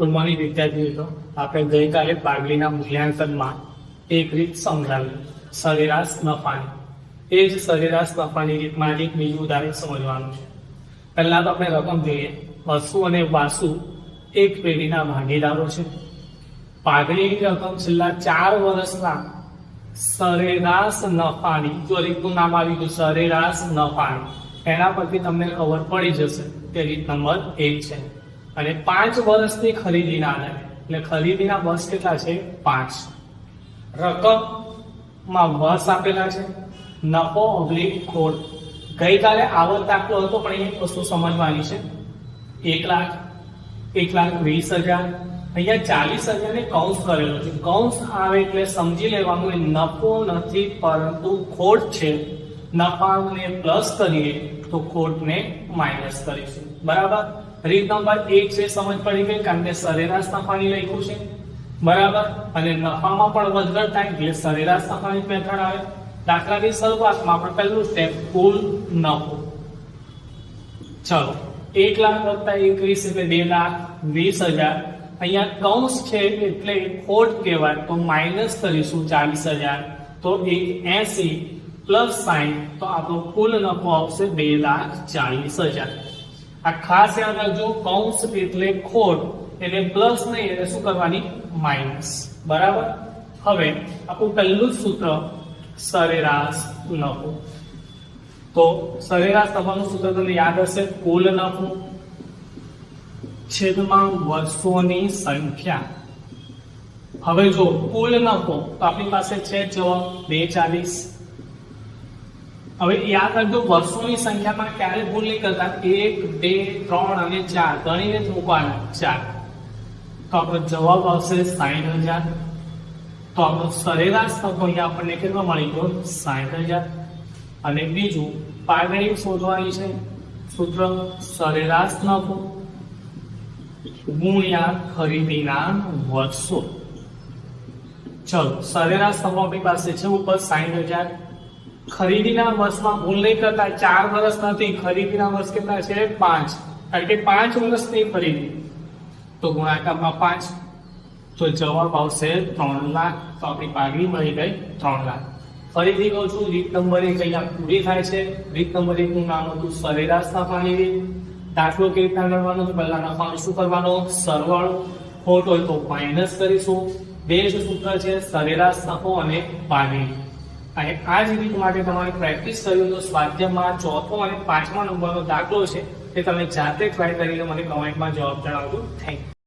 Good morning વિદ્યાર્થી મિત્રો આપણે ગઈકાલે પાગલીના મૂલ્યાંકનમાં એક રીત સમજાવી સરેરાશ નફાની. એ જ સરેરાશ નફાની રીતમાં એક બીજું ઉદાહરણ સમજવાનું છે. પહેલાં તો આપણે રકમ જોઈએ. વસુ અને વાસુ એક પેઢીના ભાગીદારો છે. પાઘડીની રકમ છેલ્લા ચાર વર્ષના સરેરાશ નફાની, જો રીતનું નામ આવી ગયું, સરેરાશ નફાની. એના પરથી તમને ખબર પડી જશે કે રીત નંબર એક છે. અને પાંચ વર્ષની ખરીદીના આધારે એટલે ખરીદીના વર્ષ કેટલા છે? પાંચ. રકમમાં વર્ષ આપેલા છે. નફો ઓબ્લિક ખોટ ગઈકાલે આવક દાખલો હતો, પણ એક વસ્તુ સમજવાની છે. એક લાખ એક લાખ વીસ હજાર. અહીંયા ચાલીસ હજારને કૌંસ કરેલો છે. કૌંસ આવે એટલે સમજી લેવાનું નફો નથી, પરંતુ ખોટ છે. નફાને પ્લસ કરીએ તો ખોટને માઇનસ કરીશું. બરાબર? રીત નંબર એક છે, સમજ પડી ગઈ, કારણ કે સરેરાશ નફાની લખ્યું છે. બરાબર? અને નફામાં પણ વધઘટ થાય, એટલે સરેરાશ નફાની મેથડ આવે. દાખલાની શરૂઆતમાં આપણે પહેલું સ્ટેપ કુલ નફો. ચલો, એક લાખ વત્તા એકવીસ એટલે બે લાખ વીસ હજાર. અહીંયા કૌંસ છે એટલે ખોટ કહેવાય, તો માઇનસ કરીશું ચાલીસ હજાર. તો એક એસી પ્લસ સાઈન તો આપણો કુલ નફો આવશે બે લાખ ચાલીસ હજાર આ ખાસ યાદ રાખજો કૌંસ એટલે ખોટ એટલે પ્લસ નહીં એટલે શું કરવાની માઇનસ બરાબર હવે આપણું પહેલું સૂત્ર સરેરાશ નફો તો સરેરાશ નફાનું સૂત્ર તમને યાદ હશે કુલ નફો છેદમાં વર્ષોની સંખ્યા હવે જો કુલ નફો તો આપણી પાસે છે જવાબ બે ચાલીસ હવે યાદ રાખજો, વર્ષોની સંખ્યામાં ક્યારે ભૂલ નહીં કરતા. એક, બે, ત્રણ અને ચાર. ગણીને જ મૂકવાના. ચાર. તો આપણો જવાબ આવશે સાઠ હજાર. તો આપણો સરેરાશ નફો અહીંયા આપણને કેટલો મળી ગયો? સાઠ હજાર. અને બીજું પાઘડી શોધવાની છે. સૂત્ર, સરેરાશ નફો ગુણ્યા ખરીદીના વર્ષો. ચલો, સરેરાશ નફો આપણી પાસે છે. ઉપર સાઠ હજાર. ખરીદીના વર્ષમાં ભૂલ નહીં કરતા, ચાર વર્ષ નથી, ખરીદીના વર્ષ કેટલા છે? પાંચ. કારણ કે પાંચ વર્ષની ખરીદી. તો ગુણાકારમાં પાંચ. તો જવાબ આવશે ત્રણ લાખ. તો આપણી પાઘડી મળી ગઈ ત્રણ લાખ. ફરીથી કહું છું, રીત નંબર એક અહીંયા પૂરી થાય છે. રીત નંબર એક નું નામ હતું સરેરાશ નફાની રીત દાખલો કેવી રીતના ગણવાનો તો પહેલા નફાનો શું કરવાનો? સરવાળો. ખોટ હોય તો માઇનસ કરીશું. બે સૂત્ર છે સરેરાશ નફો અને પાઘડી અને આ જ રીત માટે તમારે પ્રેક્ટિસ કરવી તો સ્વાધ્યાયમાં ચોથો અને પાંચમા નંબરનો દાખલો છે, તે તમે જાતે ટ્રાય કરીને મને કમેન્ટમાં જવાબ જણાવજો. Thank you